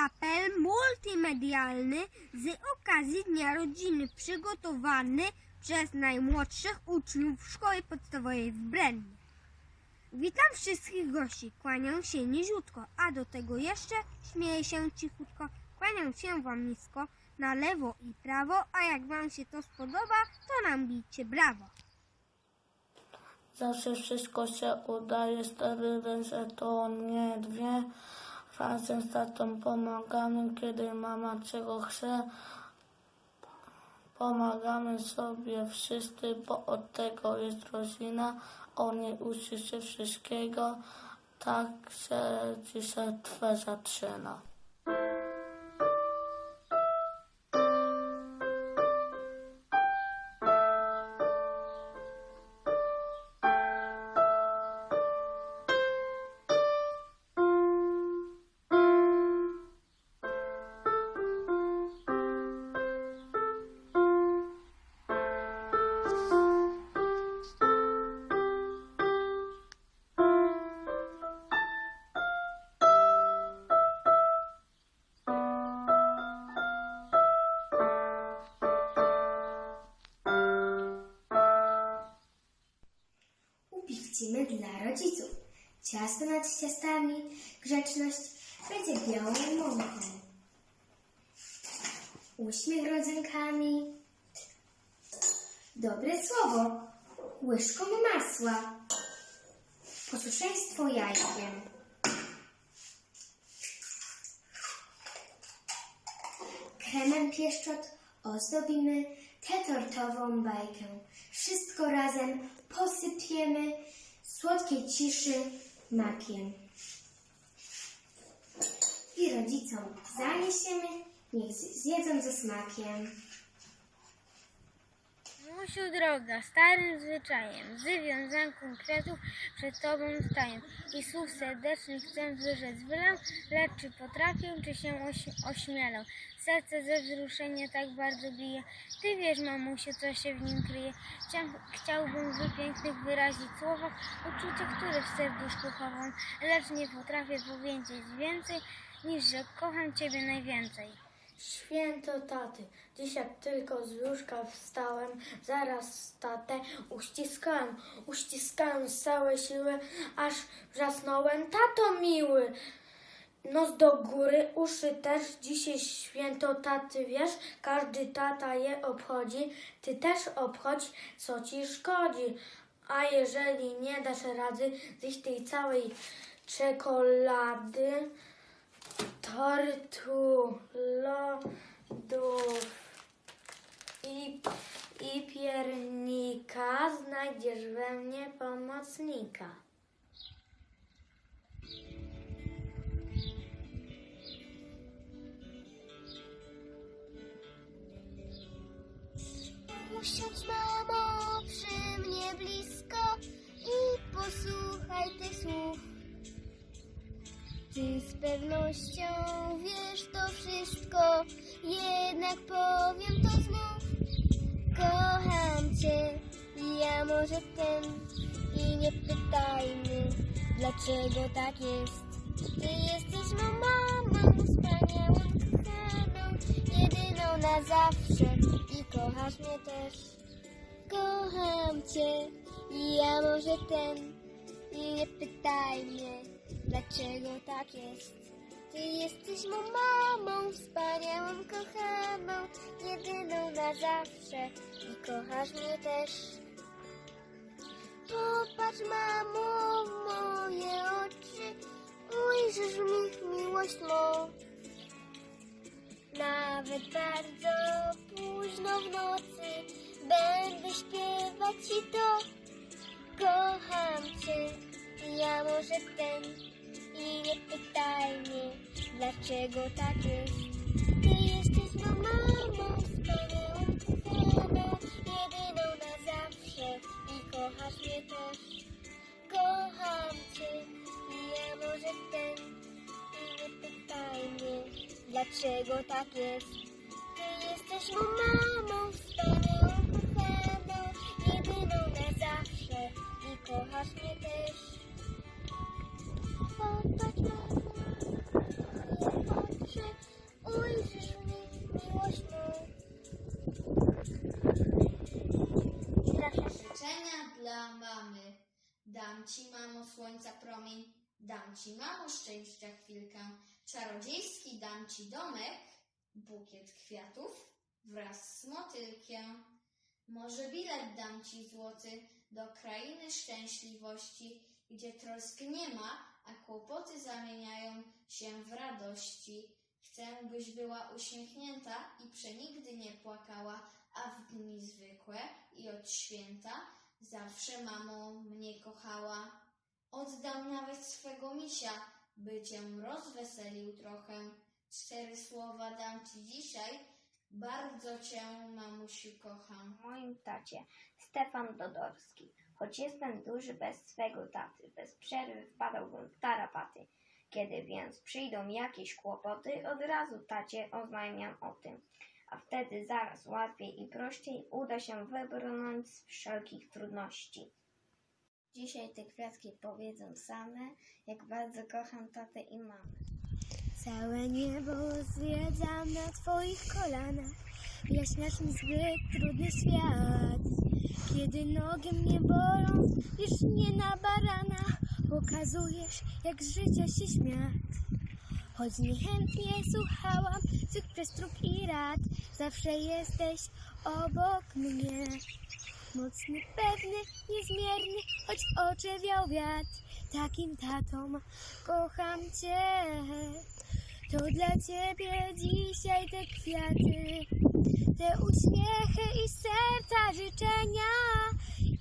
apel multimedialny z okazji Dnia Rodziny przygotowany przez najmłodszych uczniów Szkoły Podstawowej w Brennie. Witam wszystkich gości, kłaniam się niziutko, a do tego jeszcze śmieję się cichutko, kłaniam się wam nisko, na lewo i prawo, a jak wam się to spodoba, to nam bijcie brawo. Zawsze wszystko się udaje, stary ręce to nie dwie. Razem z tatą pomagamy, kiedy mama czego chce. Pomagamy sobie wszyscy, bo od tego jest rodzina. On nie uczy się wszystkiego, tak się dzisiaj twe zaczyna. Rodziców. Ciasto nad ciastami, grzeczność będzie białą mąką. Uśmiech rodzynkami, dobre słowo, łyżką masła, posłuszeństwo jajkiem. Kremem pieszczot ozdobimy tę tortową bajkę. Wszystko razem posypiemy słodkiej ciszy makiem. I rodzicom zaniesiemy, niech zjedzą ze smakiem. Musiu droga, starym zwyczajem, z wiązanką kwiatów przed tobą staję i słów serdecznych chcę wyrzec wylę, lecz czy potrafię, czy się oś- ośmielę? Serce ze wzruszenia tak bardzo bije, ty wiesz, mamusiu, co się w nim kryje. Chciał, chciałbym w pięknych wyrazić słowach uczucie, które w serduszku chowam, lecz nie potrafię powiedzieć więcej, niż że kocham ciebie najwięcej. Święto taty, dziś jak tylko z łóżka wstałem, zaraz tatę uściskałem, uściskałem z całej siły, aż wrzasnąłem, tato miły. Nos do góry, uszy też, dzisiaj święto taty, wiesz, każdy tata je obchodzi, ty też obchodź, co ci szkodzi. A jeżeli nie dasz rady zjeść tej całej czekolady, tortu, lodów i, i piernika znajdziesz we mnie pomocnika. Usiądź mamo przy mnie blisko i posłuchaj tych słów. Ty z pewnością wiesz to wszystko, jednak powiem to znów. Kocham cię, ja może ten i nie pytajmy, dlaczego tak jest. Ty jesteś mą mamą, wspaniałą, kochaną, jedyną na zawsze i kochasz mnie też. Kocham cię ja może ten i nie pytaj mnie, dlaczego tak jest. Ty jesteś mą mamą, wspaniałą, kochaną, jedyną na zawsze i kochasz mnie też. Popatrz, mamo, w moje oczy, ujrzysz w nich miłość mą. Nawet bardzo późno w nocy będę śpiewać ci to. Kocham cię, ja może ten i nie pytaj mnie, dlaczego tak jest. Ty jesteś mą mamą, wspaniałą, kochaną, jedyną na zawsze i kochasz mnie też. Kocham cię i ja może ten i nie pytaj mnie, dlaczego tak jest. Ty jesteś mą mamą, wspaniałą, kochaną, jedyną na zawsze i kochasz mnie też. Popatrz, mamo, nie patrzę ujrzysz w nich miłość mą. Proszę. Życzenia dla mamy. Dam ci, mamo, słońca promień, dam ci, mamo, szczęścia chwilkę. Czarodziejski dam ci domek, bukiet kwiatów wraz z motylkiem. Może bilet dam ci złoty do krainy szczęśliwości, gdzie trosk nie ma, a kłopoty zamieniają się w radości. Chcę, byś była uśmiechnięta i przenigdy nie płakała, a w dni zwykłe i od święta zawsze mamo mnie kochała. Oddam nawet swego misia, by cię rozweselił trochę. Cztery słowa dam ci dzisiaj, bardzo cię, mamusiu, kocham. moim tacie, Stefan Dodorski. Choć jestem duży bez swego taty, bez przerwy wpadałbym w tarapaty. Kiedy więc przyjdą jakieś kłopoty, od razu tacie oznajmiam o tym. A wtedy zaraz łatwiej i prościej uda się wybrnąć z wszelkich trudności. Dzisiaj te kwiatki powiedzą same, jak bardzo kocham tatę i mamę. Całe niebo zwiedzam na Twoich kolanach, jaśniasz mi zbyt trudny świat. Kiedy nogi mnie bolą, wiesz mnie na barana, pokazujesz jak z życia się śmiać. Choć niechętnie słuchałam Twych przestróg i rad, zawsze jesteś obok mnie. Mocny, pewny, niezmierny, choć oczy wiał wiatr, takim tatą kocham Cię. To dla Ciebie dzisiaj te kwiaty, te uśmiechy i serca życzenia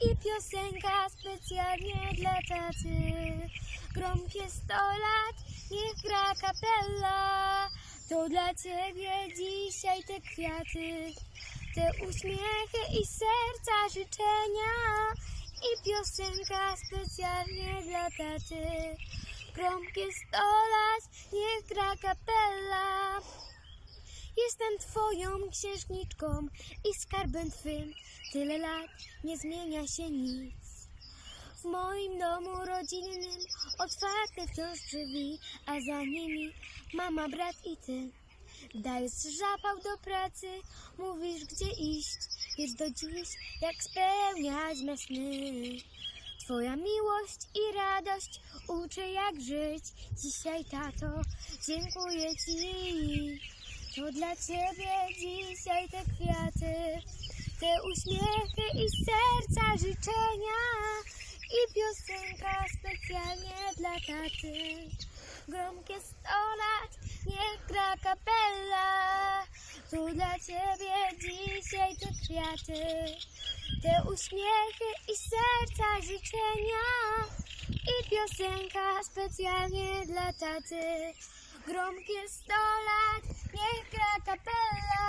i piosenka specjalnie dla taty. Gromkie sto lat, niech gra kapella, to dla Ciebie dzisiaj te kwiaty, te uśmiechy i serca życzenia i piosenka specjalnie dla taty. Gromkie sto lat, niech gra kapella. Jestem twoją księżniczką i skarbem twym. Tyle lat nie zmienia się nic. W moim domu rodzinnym otwarte wciąż drzwi, a za nimi mama, brat i ty. Dajesz żapał do pracy, mówisz gdzie iść, wiesz do dziś jak spełniać me sny. Twoja miłość i radość uczy jak żyć. Dzisiaj, tato, dziękuję Ci. To dla Ciebie dzisiaj te kwiaty, te uśmiechy i serca życzenia i piosenka specjalnie dla taty. Gromkie sto lat, niech gra kapella. To dla Ciebie dzisiaj te kwiaty, te uśmiechy i serca życzenia i piosenka specjalnie dla taty. Gromkie sto lat, niech gra kapella.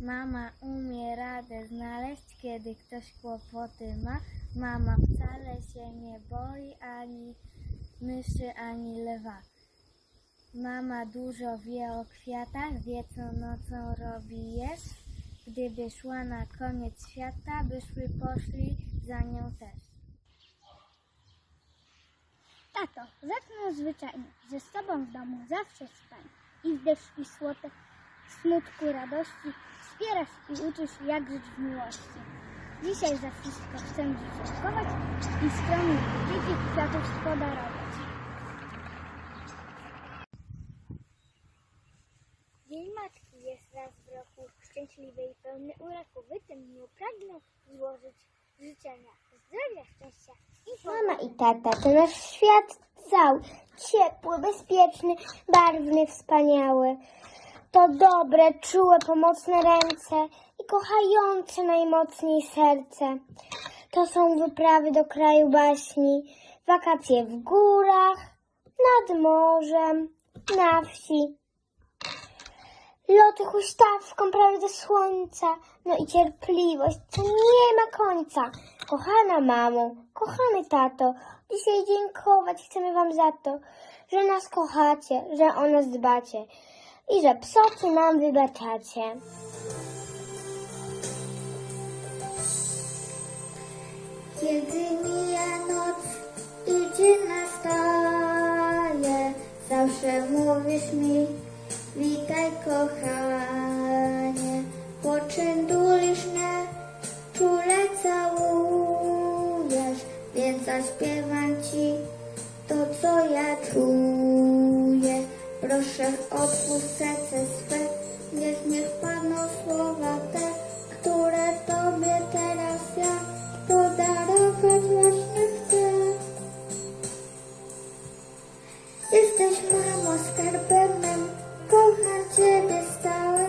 Mama umie radę znaleźć, kiedy ktoś kłopoty ma. Mama wcale się nie boi ani myszy, ani lewa. Mama dużo wie o kwiatach, wie co nocą robi jest. Gdyby szła na koniec świata, byśmy poszli za nią też. Tato, zacznę zwyczajnie, że z tobą w domu zawsze spanie. I w deszcz i słote, smutku radości, wspierasz i uczysz jak żyć w miłości. Dzisiaj za wszystko chcę Ci dziękować i skromnie dzieci kwiatów podarować. Dzień Matki jest raz w roku, szczęśliwy i pełny uroku. Wy tym dniu pragnę złożyć życzenia zdrowia, szczęścia i Mama i tata to nasz świat cały, ciepły, bezpieczny, barwny, wspaniały. To dobre, czułe, pomocne ręce i kochające najmocniej serce. To są wyprawy do kraju baśni, wakacje w górach, nad morzem, na wsi. Loty huśtawką prawie do słońca, no i cierpliwość, co nie ma końca. Kochana mamo, kochany tato, dzisiaj dziękować chcemy wam za to, że nas kochacie, że o nas dbacie i że psoty nam wybaczacie. Kiedy mija noc, idzie nastaje, zawsze mówisz mi, witaj kochanie, poczędulisz mnie, czule całujesz, więc zaśpiewam ci to, co ja czuję. Proszę otwórz serce swe, niech niech padną słowa te, które Tobie teraz ja podarować właśnie chcę. Jesteś mamo skarbem mym, kocham Ciebie stałem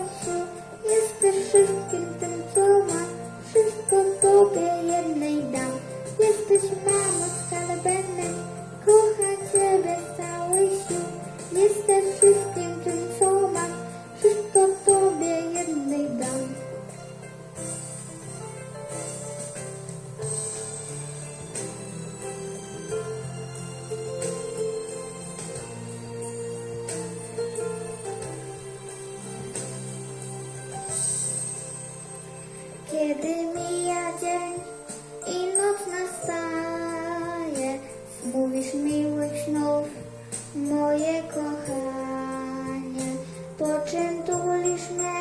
Jesteś wszystkim tym, co mam, wszystko Tobie jednej dam. Jesteś mamo skarbem mym, mówisz miłych snów, moje kochanie. Poczętulisz mnie,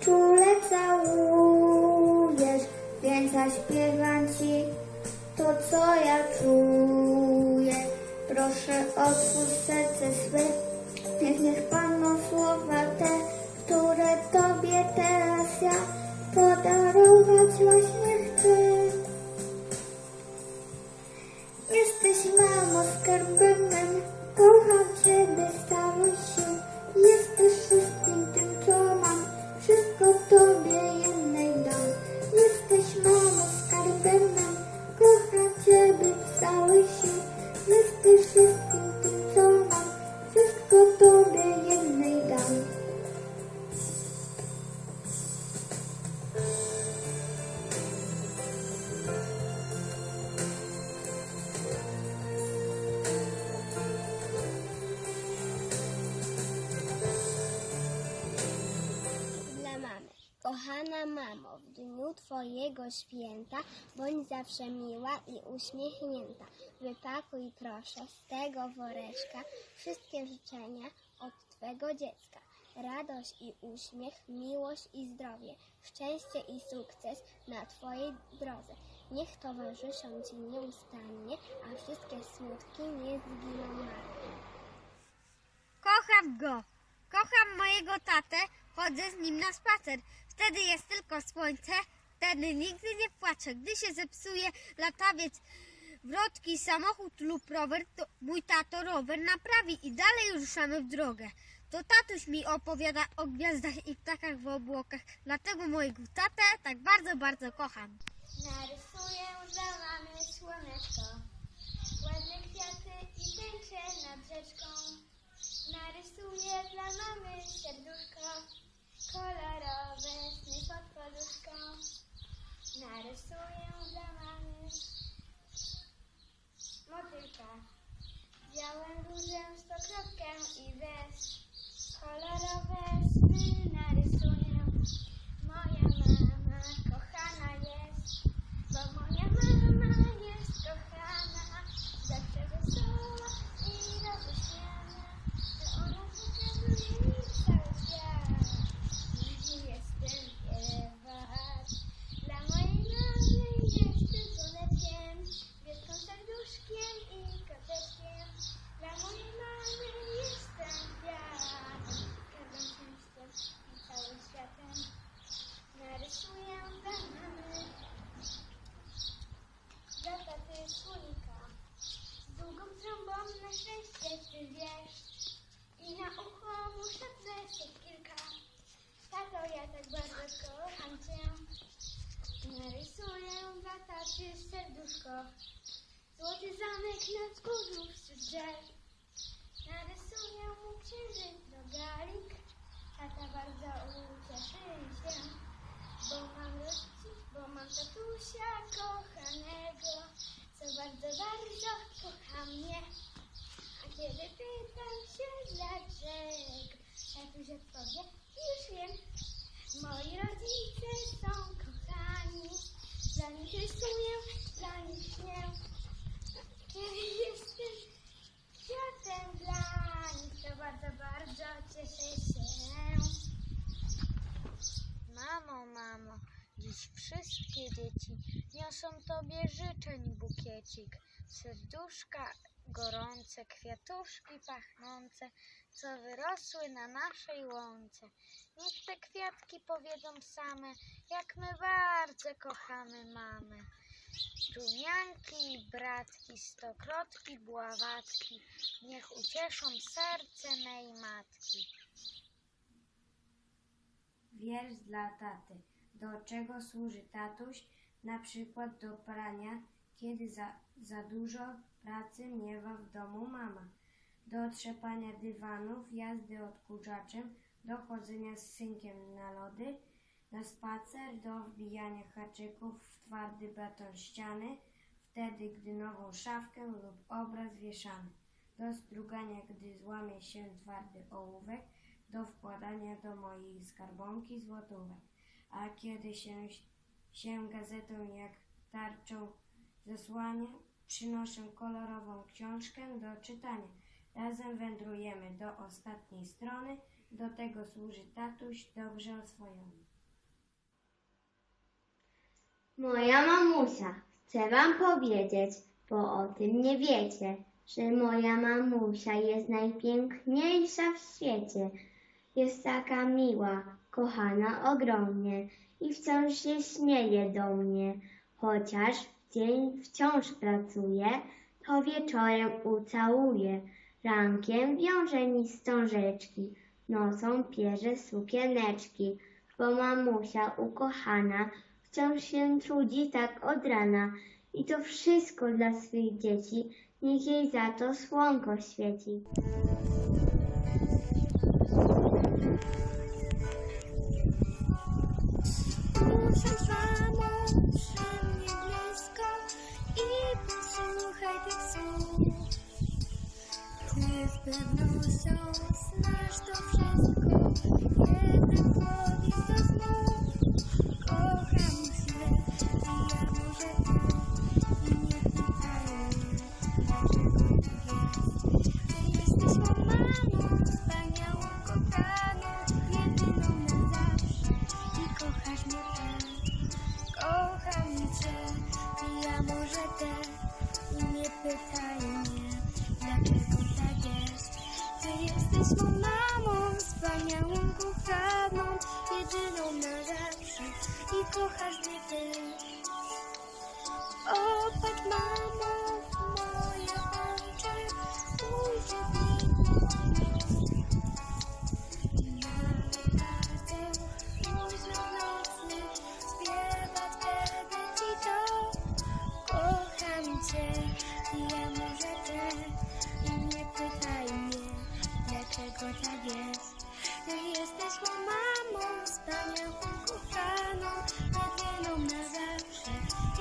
czule całujesz, więc zaśpiewam ci to, co ja czuję. Proszę otwórz serce swe, niech niech padną słowa te, które Tobie teraz ja podarować właśnie chcę. Jesteś mamo skarbem mym, święta bądź zawsze miła i uśmiechnięta. Wypakuj proszę z tego woreczka wszystkie życzenia od Twego dziecka. Radość i uśmiech, miłość i zdrowie, szczęście i sukces na Twojej drodze. Niech towarzyszą Ci nieustannie, a wszystkie smutki nie zginą marnie. Kocham go. Kocham mojego tatę. Chodzę z nim na spacer. Wtedy jest tylko słońce. Wtedy nigdy nie płaczę. Gdy się zepsuje latawiec, wrotki, samochód lub rower, to mój tato rower naprawi i dalej ruszamy w drogę. To tatuś mi opowiada o gwiazdach i ptakach w obłokach. Dlatego mojego tatę tak bardzo, bardzo kocham. Narysuję dla mamy słoneczko, ładne kwiaty i tęcze nad rzeczką. Narysuję dla mamy serduszko, kolorowe sny pod poduszką. Narysuję dla mamy motylka, białym różem stokropkę i wes. Kolorowe sny narysuję, moja mama kochana jest. Bo moja mama jest kochana, zawsze wesoła i radośniana, że ona pokazuje mi cały świat. Nigdy jestem śpiewać. Dla mojej mamy jestem słoneczkiem, wielką serduszkiem i koteczkiem. Dla mojej mamy jestem kwiatem, każdą szczęściem i całym światem. Narysuję dla mamy dla taty słonika. Z długą trąbą na szczęście ty wiesz. I na ucho mu szepnę się kilka. Tato, ja tak bardzo kocham cię. Narysuję serduszko. Złoty zamek na wzgórzu wśród drzew. Narysuję mu księżyc rogalik. Tata bardzo ucieszy się. Bo mam rodziców, bo mam tatusia kochanego, co bardzo, bardzo kocha mnie. A kiedy pytam się dlaczego, tatuś odpowie, już wiem. Moi rodzice są kochani, dla nich rysuję, dla nich śnię. Kiedy Dziś wszystkie dzieci niosą Tobie życzeń bukiecik, serduszka gorące, kwiatuszki pachnące, co wyrosły na naszej łące. Niech te kwiatki powiedzą same, jak my bardzo kochamy mamy. Rumianki i bratki, stokrotki, bławatki, niech ucieszą serce mej matki. Wiersz dla taty. Do czego służy tatuś? Na przykład do prania, kiedy za, za dużo pracy miewa w domu mama. Do trzepania dywanów, jazdy odkurzaczem, do chodzenia z synkiem na lody, na spacer, do wbijania haczyków w twardy beton ściany, wtedy gdy nową szafkę lub obraz wieszamy. Do strugania, gdy złamie się twardy ołówek, do wkładania do mojej skarbonki złotówek. A kiedy się, się gazetą jak tarczą zasłania, przynoszę kolorową książkę do czytania. Razem wędrujemy do ostatniej strony, do tego służy tatuś dobrze oswojony. Moja mamusia, chcę wam powiedzieć, bo o tym nie wiecie, że moja mamusia jest najpiękniejsza w świecie. Jest taka miła, kochana ogromnie i wciąż się śmieje do mnie. Chociaż w dzień wciąż pracuje, to wieczorem ucałuje. Rankiem wiąże mi wstążeczki, nocą pierze sukieneczki, bo mamusia ukochana wciąż się trudzi tak od rana i to wszystko dla swych dzieci, niech jej za to słonko świeci. Mamo przy mnie blisko i posłuchaj tych słów. Ty z pewnością znasz to wszystko, jeden powiedz to znów. I kochasz mnie też.